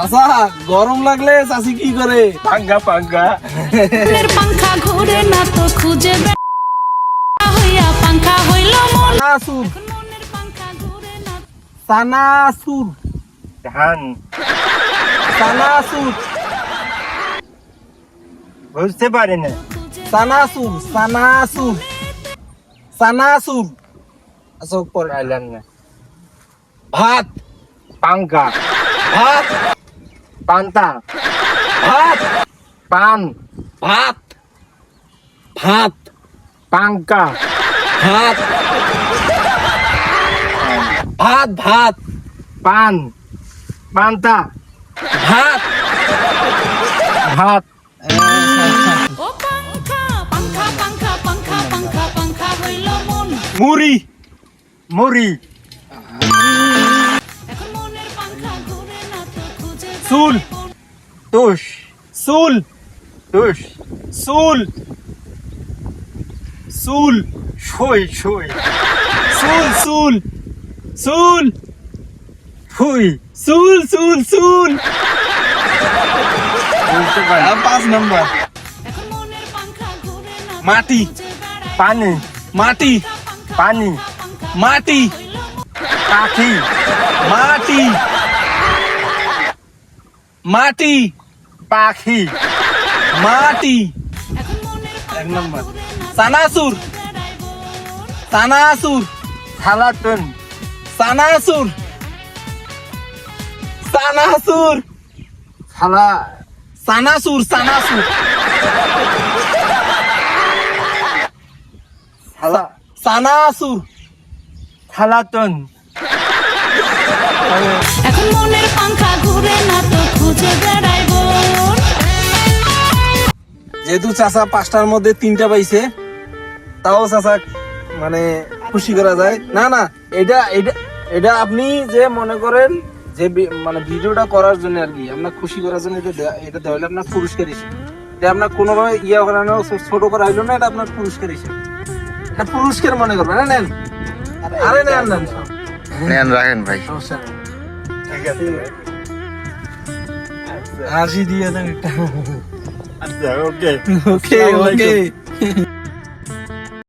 চাচা গরম লাগলে চাচি কি করে? পাঙ্গা পাঙ্গা। মনের পাংখা ঘুরে না তো খুঁজে বেড়া হইয়া পাংখা হইল মন। সানাসুর মনের পাংখা ঘুরে না সানাসুর ধান। সানাসুর বুঝতে পারি না। সানাসুর সানাসুর সানাসুর আচ্ছা পরে আইলাম না। ভাত। পাঙ্গা। ভাত। পান্তা। ভাত? পান। ভাত? ভাত? পাঙ্কা। ভাত? ভাত ভাত? পান। পান্তা। ভাত? ভাত। ও পাংখা পাংখা পাংখা পাংখা পাংখা পাংখা হইল মন। মুড়ি। মুড়ি। চুল। তুষ। চুল। তুষ। চুল। চুল। সুই সুই চুল চুল। চুল। ফুই চুল চুল চুল। পাঁচ নম্বর। মাটি। পানি। মাটি। পানি। মাটি। পাখি। মাটি। মাটি। পাখি। মাটি। এক নম্বর। সানাসুর। সানাসুর। থালাতুন সানাসুর। সানাসুর। থালা সানাসুর সানাসুর। থালা সানাসুর। থালাতুন যেহেতু চাচা পাঁচটার মধ্যে তিনটা পাইছে তাও চাচা মানে খুশি করা যায়। না না এটা এটা এটা আপনি যে মনে করেন যে মানে ভিডিওটা করার জন্য আর কি আপনার খুশি করার জন্য এটা এটা দেওয়া হলো আপনার পুরস্কার হিসেবে। এটা আপনার কোনোভাবে ইয়ে করানো ছোট করা হইল না এটা আপনার পুরস্কার হিসেবে। এটা পুরস্কার মনে করবেন হ্যাঁ নেন। আরে নেন নেন নেন। রাখেন ভাই। ঠিক আছে হাসি দিয়ে দেন একটা। Yeah, okay. okay, okay.